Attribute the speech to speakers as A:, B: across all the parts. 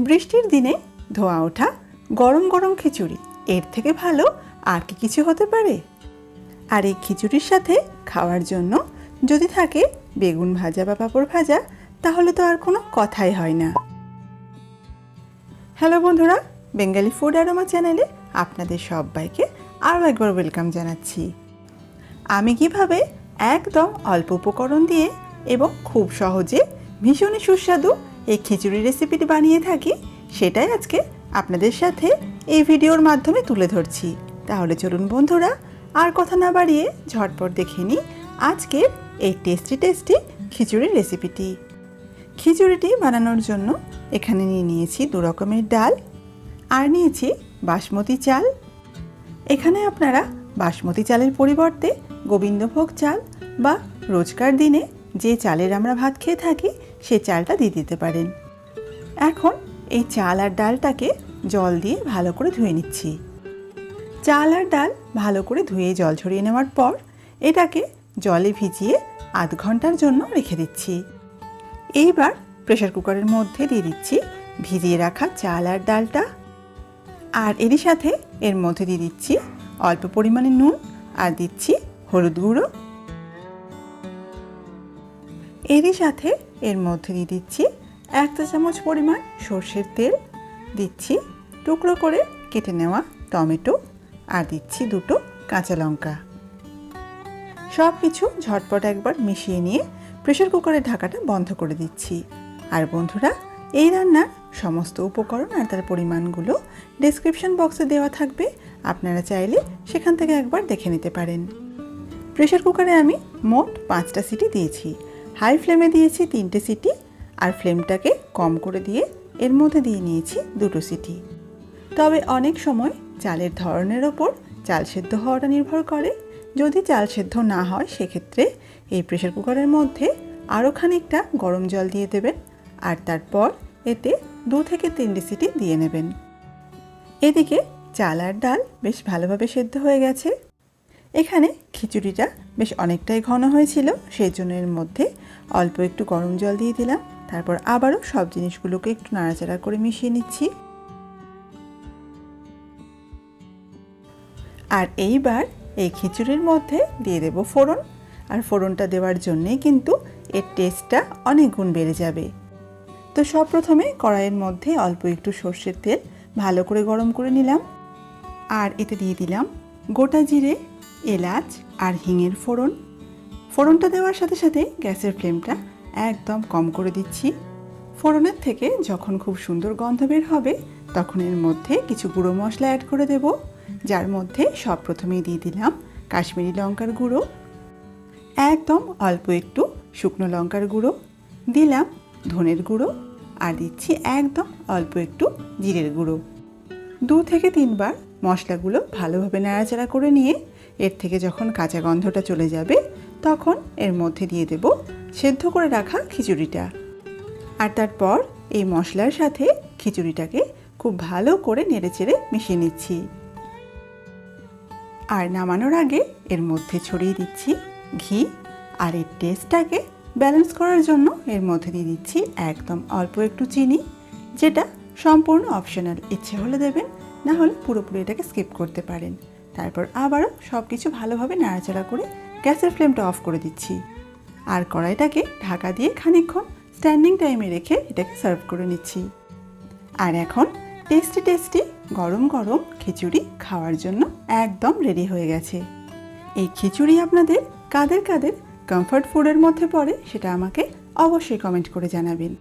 A: বৃষ্টির দিনে ধোয়া ওঠা, গরম গরম খিচুড়ি, এর থেকে ভালো আর কি কিছু হতে পারে? আর এই খিচুড়ির সাথে খাওয়ার জন্য যদি থাকে বেগুন ভাজা বা পাঁপড় ভাজা, তাহলে তো আর কোনো কথাই হয় না। হ্যালো বন্ধুরা, বেঙ্গালি ফুড অ্যারোমা চ্যানেলে আপনাদের সবাইকে আরও একবার ওয়েলকাম জানাচ্ছি। আমি কীভাবে একদম অল্প উপকরণ দিয়ে এবং খুব সহজে ভীষণই সুস্বাদু এই খিচুড়ি রেসিপিটি বানিয়ে থাকি, সেটাই আজকে আপনাদের সাথে এই ভিডিওর মাধ্যমে তুলে ধরছি। তাহলে চলুন বন্ধুরা, আর কথা না বাড়িয়ে ঝটপট দেখে নিই আজকের এই টেস্টি টেস্টি খিচুড়ির রেসিপিটি খিচুড়িটি বানানোর জন্য এখানে নিয়ে নিয়েছি দু রকমের ডাল, আর নিয়েছি বাসমতি চাল। এখানে আপনারা বাসমতি চালের পরিবর্তে গোবিন্দভোগ চাল বা রোজকার দিনে যে চালের আমরা ভাত খেয়ে থাকি সে চালটা দিয়ে দিতে পারেন। এখন এই চাল আর ডালটাকে জল দিয়ে ভালো করে ধুয়ে নিচ্ছি। চাল আর ডাল ভালো করে ধুয়ে জল ছড়িয়ে নেওয়ার পর এটাকে জলে ভিজিয়ে আধ ঘণ্টার জন্য রেখে দিচ্ছি। এইবার প্রেশার কুকারের মধ্যে দিয়ে দিচ্ছি ভিজিয়ে রাখা চাল আর ডালটা। আর এরই সাথে এর মধ্যে দিয়ে দিচ্ছি অল্প পরিমাণে নুন আর দিচ্ছি হলুদ গুঁড়ো এরই সাথে এর মধ্যে দিয়ে দিচ্ছি এক চা চামচ পরিমাণ সর্ষের তেল, দিচ্ছি টুকরো করে কেটে নেওয়া টমেটো আর দিচ্ছি দুটো কাঁচা লঙ্কা। সব কিছু ঝটপট একবার মিশিয়ে নিয়ে প্রেশার কুকারের ঢাকাটা বন্ধ করে দিচ্ছি। আর বন্ধুরা, এই রান্নার সমস্ত উপকরণ আর তার পরিমাণগুলো ডেসক্রিপশন বক্সে দেওয়া থাকবে। আপনারা চাইলে সেখান থেকে একবার দেখে নিতে পারেন। প্রেশার কুকারে আমি মোট পাঁচটা সিটি দিয়েছি। হাই ফ্লেমে দিয়েছি তিনটে সিটি আর ফ্লেমটাকে কম করে দিয়ে এর মধ্যে দিয়ে নিয়েছি দুটো সিটি। তবে অনেক সময় চালের ধরনের ওপর চাল সেদ্ধ হওয়াটা নির্ভর করে। যদি চাল সেদ্ধ না হয়, সেক্ষেত্রে এই প্রেশার কুকারের মধ্যে আরও খানিকটা গরম জল দিয়ে দেবেন আর তারপর এতে দু থেকে তিনটে সিটি দিয়ে নেবেন। এদিকে চাল আর ডাল বেশ ভালোভাবে সেদ্ধ হয়ে গেছে। এখানে খিচুড়িটা বেশ অনেকটাই ঘন হয়েছিল সেই জন্য এর মধ্যে অল্প একটু গরম জল দিয়ে দিলাম। তারপর আবারও সব জিনিসগুলোকে একটু নাড়াচাড়া করে মিশিয়ে নিচ্ছি। আর এইবার এই খিচুড়ির মধ্যে দিয়ে দেব ফোড়ন। আর ফোড়নটা দেওয়ার জন্যেই কিন্তু এর টেস্টটা অনেক গুণ বেড়ে যাবে। তো সব প্রথমে কড়াইয়ের মধ্যে অল্প একটু সর্ষের তেল ভালো করে গরম করে নিলাম। আর এতে দিয়ে দিলাম গোটা জিরে এলাচ আর হিঙের ফোড়ন। ফোড়নটা দেওয়ার সাথে সাথে গ্যাসের ফ্লেমটা একদম কম করে দিচ্ছি। ফোড়নের থেকে যখন খুব সুন্দর গন্ধ বের হবে, তখন এর মধ্যে কিছু গুঁড়ো মশলা অ্যাড করে দেব, যার মধ্যে সব প্রথমেই দিয়ে দিলাম কাশ্মীরি লঙ্কার গুঁড়ো। একদম অল্প একটু শুকনো লঙ্কার গুঁড়ো। দিলাম ধনের গুঁড়ো আর দিচ্ছি একদম অল্প একটু জিরের গুঁড়ো। দু থেকে তিনবার মশলাগুলো ভালোভাবে নাড়াচাড়া করে নিয়ে এর থেকে যখন কাঁচা গন্ধটা চলে যাবে, তখন এর মধ্যে দিয়ে দেব সেদ্ধ করে রাখা খিচুড়িটা। আর তারপর এই মশলার সাথে খিচুড়িটাকে খুব ভালো করে নেড়েচেড়ে মিশিয়ে নিচ্ছি। আর নামানোর আগে এর মধ্যে ছড়িয়ে দিচ্ছি ঘি, আর এর টেস্টটাকে ব্যালেন্স করার জন্য এর মধ্যে দিয়ে দিচ্ছি একদম অল্প একটু চিনি, যেটা সম্পূর্ণ অপশনাল ইচ্ছে হলে দেবেন, না হলে পুরোপুরি এটাকে স্কিপ করতে পারেন। তারপর আবারও সব কিছু ভালোভাবে নাড়াচাড়া করে গ্যাসের ফ্লেমটা অফ করে দিচ্ছি। আর কড়াইটাকে ঢাকা দিয়ে খানিকক্ষণ স্ট্যান্ডিং টাইমে রেখে এটাকে সার্ভ করে নিচ্ছি। আর এখন টেস্টি টেস্টি গরম গরম খিচুড়ি খাওয়ার জন্য একদম রেডি হয়ে গেছে। এই খিচুড়ি আপনাদের কাদের কাদের কমফর্ট ফুডের মধ্যে পড়ে সেটা আমাকে অবশ্যই কমেন্ট করে জানাবেন।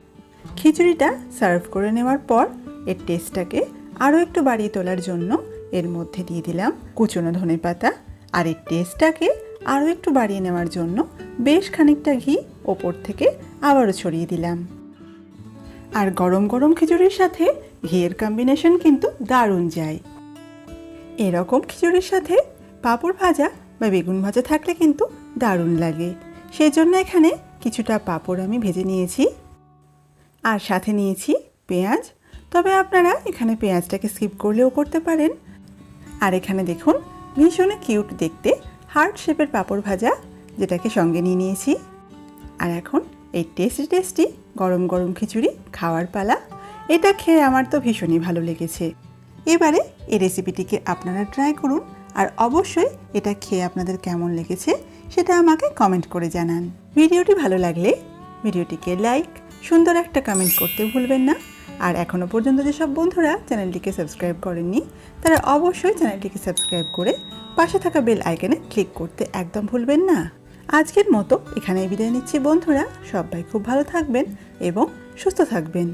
A: খিচুড়িটা সার্ভ করে নেওয়ার পর এর টেস্টটাকে আরও একটু বাড়িয়ে তোলার জন্য এর মধ্যে দিয়ে দিলাম কুচনো ধনে পাতা আর এর টেস্টটাকে আরও একটু বাড়িয়ে নেওয়ার জন্য বেশ খানিকটা ঘি ওপর থেকে আবারও ছড়িয়ে দিলাম। আর গরম গরম খিচুড়ির সাথে ঘিয়ের কম্বিনেশন কিন্তু দারুণ যায়। এরকম খিচুড়ির সাথে পাঁপড় ভাজা বা বেগুন ভাজা থাকলে কিন্তু দারুণ লাগে। সেই জন্য এখানে কিছুটা পাঁপড় আমি ভেজে নিয়েছি। আর সাথে নিয়েছি পেঁয়াজ। তবে আপনারা এখানে পেঁয়াজটাকে স্কিপ করলেও করতে পারেন। আর এখানে দেখুন, ভীষণ কিউট দেখতে হার্ট শেপের পাঁপড় ভাজা, যেটাকে সঙ্গে নিয়ে নিয়েছি। আর এখন এই টেস্টি টেস্টি গরম গরম খিচুড়ি খাওয়ার পালা, এটা খেয়ে আমার তো ভীষণই ভালো লেগেছে। এবারে এই রেসিপিটিকে আপনারা ট্রাই করুন, আর অবশ্যই এটা খেয়ে আপনাদের কেমন লেগেছে সেটা আমাকে কমেন্ট করে জানান। ভিডিওটি ভালো লাগলে ভিডিওটিকে লাইক সুন্দর একটা কমেন্ট করতে ভুলবেন না। আর এখনও পর্যন্ত যেসব বন্ধুরা চ্যানেলটিকে সাবস্ক্রাইব করেননি, তারা অবশ্যই চ্যানেলটিকে সাবস্ক্রাইব করে পাশে থাকা বেল আইকনে ক্লিক করতে একদম ভুলবেন না। আজকের মতো এখানেই বিদায় নিচ্ছি বন্ধুরা, সবাই খুব ভালো থাকবেন এবং সুস্থ থাকবেন।